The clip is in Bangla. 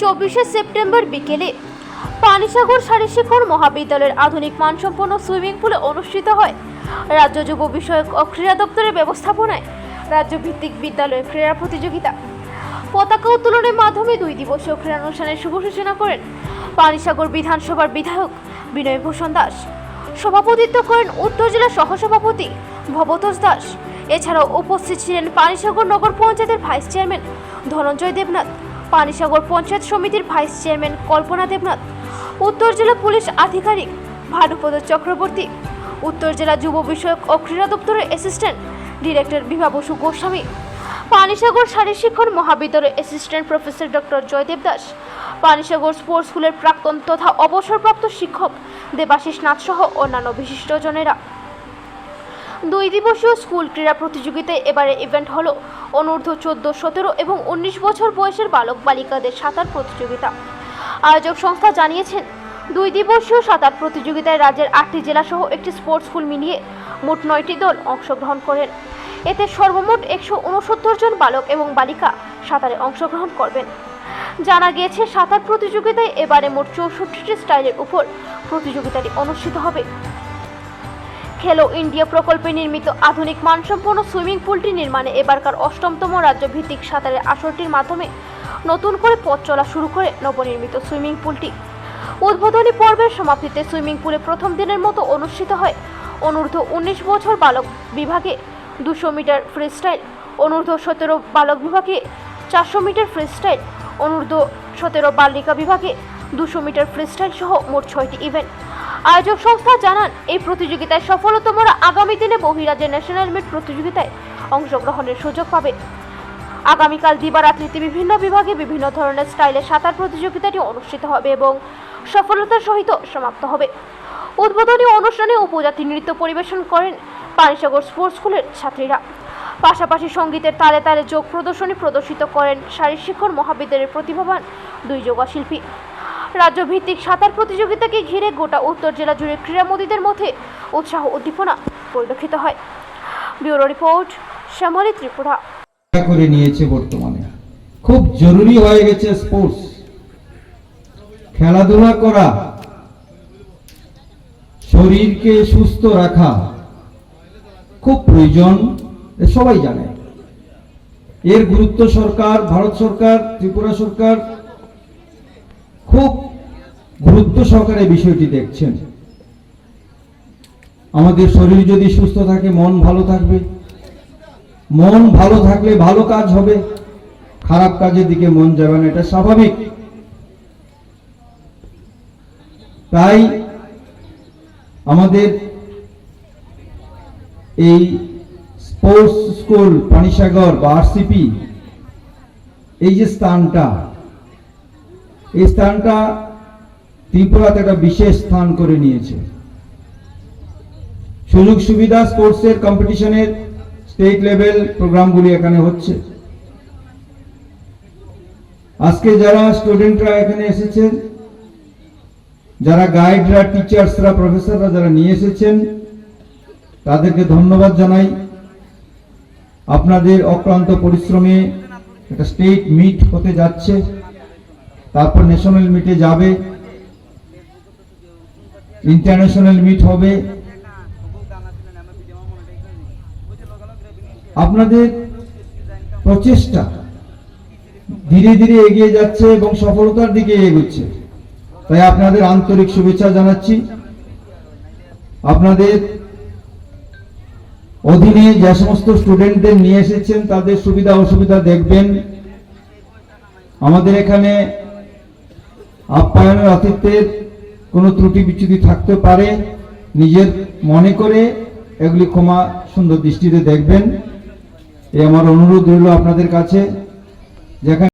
চব্বিশে সেপ্টেম্বর বিকেলে পানিসাগর শারীরশিক্ষণ মহাবিদ্যালয়ের আধুনিক মানসম্পন্ন সুইমিং পুলে অনুষ্ঠিত হয়। রাজ্য যুব বিষয়ক ও ক্রীড়া দপ্তরের ব্যবস্থাপনায় রাজ্যভিত্তিক বিদ্যালয় ক্রীড়া প্রতিযোগিতা। পতাকা উত্তোলনের মাধ্যমে দুই দিবসীয় ক্রীড়া অনুষ্ঠানের শুভ সূচনা করেন পানিসাগর বিধানসভার বিধায়ক বিনয় ভূষণ দাস। সভাপতিত্ব করেন উত্তর জেলা সহসভাপতি ভবতোষ দাস। এছাড়াও উপস্থিত ছিলেন পানিসাগর নগর পঞ্চায়েতের ভাইস চেয়ারম্যান ধনঞ্জয় দেবনাথ। পানিসাগর পঞ্চায়েত সমিতির ভাইস চেয়ারম্যান কল্পনা দেবনাথ, উত্তর জেলা পুলিশ আধিকারিক ভানুপদ চক্রবর্তী, উত্তর জেলা যুব বিষয়ক ও ক্রীড়া দপ্তরের অ্যাসিস্ট্যান্ট ডিরেক্টর বিভা বসু গোস্বামী, পানিসাগর শারীরশিক্ষণ মহাবিদ্যালয়ের assistant professor doctor Joydev Das, Panisagar sports স্কুলের প্রাক্তন তথা অবসরপ্রাপ্ত শিক্ষক দেবাশিস নাথ সহ অন্যান্য বিশিষ্টজনেরা। দুই দিবসীয় স্কুল ক্রীড়া প্রতিযোগিতায় এবারে ইভেন্ট হলো অনূর্ধ্ব চোদ্দ, সতেরো এবং উনিশ বছর বয়সের বালক বালিকাদের সাঁতার প্রতিযোগিতা। আয়োজক সংস্থা জানিয়েছেন, দুই দিবসীয় সাঁতার প্রতিযোগিতায় রাজ্যের আটটি জেলাসহ একটি স্পোর্টস স্কুল মিলিয়ে মোট নয়টি দল অংশগ্রহণ করেন। এতে সর্বমোট একশো উনসত্তর জন বালক এবং বালিকা সাঁতারে অংশগ্রহণ করবেন। জানা গিয়েছে, সাঁতার প্রতিযোগিতায় এবারে মোট চৌষট্টিটি স্টাইলের উপর প্রতিযোগিতাটি অনুষ্ঠিত হবে। খেলো ইন্ডিয়া প্রকল্পে নির্মিত আধুনিক মানসম্পন্ন সুইমিং পুলটি নির্মাণে এবারকার অষ্টমতম রাজ্যভিত্তিক সাঁতারের আসরটির মাধ্যমে নতুন করে পথ চলা শুরু করে নবনির্মিত সুইমিং পুলটি। উদ্বোধনী পর্বের সমাপ্তিতে সুইমিং পুলে প্রথম দিনের মতো অনুষ্ঠিত হয় অনূর্ধ্ব উনিশ বছর বালক বিভাগে দুশো মিটার ফ্রিস্টাইল, অনূর্ধ্ব সতেরো বালক বিভাগে চারশো মিটার ফ্রিস্টাইল, অনূর্ধ্ব সতেরো বালিকা বিভাগে দুশো মিটার ফ্রিস্টাইল সহ মোট ছয়টি ইভেন্ট। আয়োজক সংস্থা জানান, এই প্রতিযোগিতায় সফলতমরা আগামী দিনে বহিরাজ্যের ন্যাশনাল মিট প্রতিযোগিতায় অংশগ্রহণের সুযোগ পাবে আগামীকাল দিবারাত্রিতে বিভিন্ন বিভাগে বিভিন্ন ধরনের স্টাইলে সাঁতার প্রতিযোগিতাটি অনুষ্ঠিত হবে এবং সফলতার সহিত সমাপ্ত হবে। উদ্বোধনী অনুষ্ঠানে উপজাতি নৃত্য পরিবেশন করেন পানিসাগর স্পোর্টস স্কুলের ছাত্রীরা। পাশাপাশি সঙ্গীতের তালে তালে যোগ প্রদর্শনী প্রদর্শিত করেন শারীরশিক্ষণ মহাবিদ্যালয়ের প্রতিভাবান দুই যোগা শিল্পী রাজ্যভিত্তিক সাঁতার প্রতিযোগিতাকে ঘিরে গোটা উত্তর জেলা জুড়ে ক্রীড়ামোদীদের মধ্যে উৎসাহ উদ্দীপনা পরিলক্ষিত হয়। Bureau report, Shyamali Tripura. করে নিয়েছে বর্তমানে। খুব জরুরি হয়ে গেছে স্পোর্টস। খেলাধুলা করা, শরীরকে সুস্থ রাখা, খুব প্রয়োজন সবাই জানে। এর গুরুত্ব সরকার, ভারত সরকার, ত্রিপুরা সরকার খুব গুরুত্ব সহকারে বিষয়টি দেখছেন। আমাদের শরীর যদি সুস্থ থাকে, মন ভালো থাকবে। মন ভালো থাকলে ভালো কাজ হবে। খারাপ কাজের দিকে মন যাবে না, এটা স্বাভাবিক। তাই আমাদের এই স্পোর্টস স্কুল, পানিসাগর বা আরসিপি, এই যে স্থানটা এই স্থানটা ত্রিপুরাতে একটা বিশেষ স্থান করে নিয়েছে। সুযোগ সুবিধা স্পোর্টসের কম্পিটিশনের স্টেট লেভেল প্রোগ্রামগুলি এখানে হচ্ছে। আজকে যারা স্টুডেন্টরা এখানে এসেছেন, যারা গাইডরা, টিচার্সরা, প্রফেসররা যারা নিয়ে এসেছেন, তাদেরকে ধন্যবাদ জানাই। আপনাদের অক্লান্ত পরিশ্রমে একটা স্টেট মিট হতে যাচ্ছে। তারপর ন্যাশনাল মিটে যাবে। ইন্টারন্যাশনাল মিট হবে। আপনাদের প্রচেষ্টা ধীরে ধীরে এগিয়ে যাচ্ছে এবং সফলতার দিকে এগোচ্ছে। তাই আপনাদের আন্তরিক শুভেচ্ছা জানাচ্ছি। আপনাদের অধীনে যে সমস্ত স্টুডেন্টদের নিয়ে এসেছেন, তাদের সুবিধা অসুবিধা দেখবেন। আমাদের এখানে আপ্যায়নের অতীতের কোনো ত্রুটি বিচ্যুতি থাকতে পারে, নিজের মনে করে এগুলি ক্ষমা সুন্দর দৃষ্টিতে দেখবেন। এই আমার অনুরোধ রইল আপনাদের কাছে। যেখানে